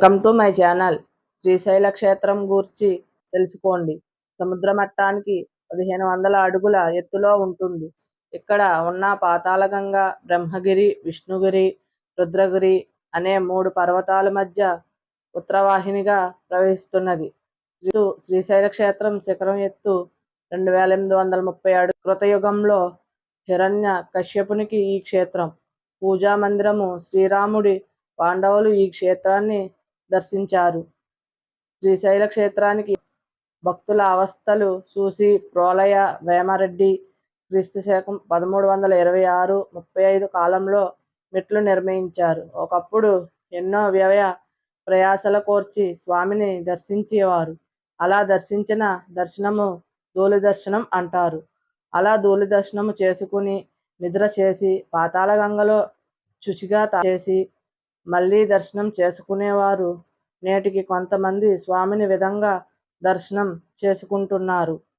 Welcome to my channel. Srisaila క్షేత్రం గూర్చి తెలుసుకోండి. సముద్ర మట్టానికి పదిహేను వందల అడుగుల ఎత్తులో ఉంటుంది. ఇక్కడ ఉన్న పాతాళగంగ బ్రహ్మగిరి విష్ణుగిరి రుద్రగిరి అనే మూడు పర్వతాల మధ్య ఉత్తరవాహినిగా ప్రవహిస్తున్నది. శ్రీ శ్రీశైల క్షేత్రం శిఖరం ఎత్తు రెండు వేల ఎనిమిది వందల ముప్పై ఏడు కృతయుగంలో హిరణ్య కశ్యపునికి ఈ క్షేత్రం. పూజా మందిరము శ్రీరాముడి పాండవులు ఈ క్షేత్రాన్ని దర్శించారు. శ్రీశైల క్షేత్రానికి భక్తుల అవస్థలు చూసి ప్రోలయ వేమారెడ్డి క్రీస్తు శకం పదమూడు వందల ఇరవై ఆరు ముప్పై ఐదు కాలంలో మెట్లు నిర్మించారు. ఒకప్పుడు ఎన్నో వ్యయ ప్రయాసల కోర్చి స్వామిని దర్శించేవారు. అలా దర్శించిన దర్శనము ధూళి దర్శనం అంటారు. అలా ధూళి దర్శనము చేసుకుని నిద్ర చేసి పాతాళ గంగలో శుచిగా చేసి మళ్ళీ దర్శనం చేసుకునేవారు. నేటికి కొంతమంది స్వామిని విధంగా దర్శనం చేసుకుంటున్నారు.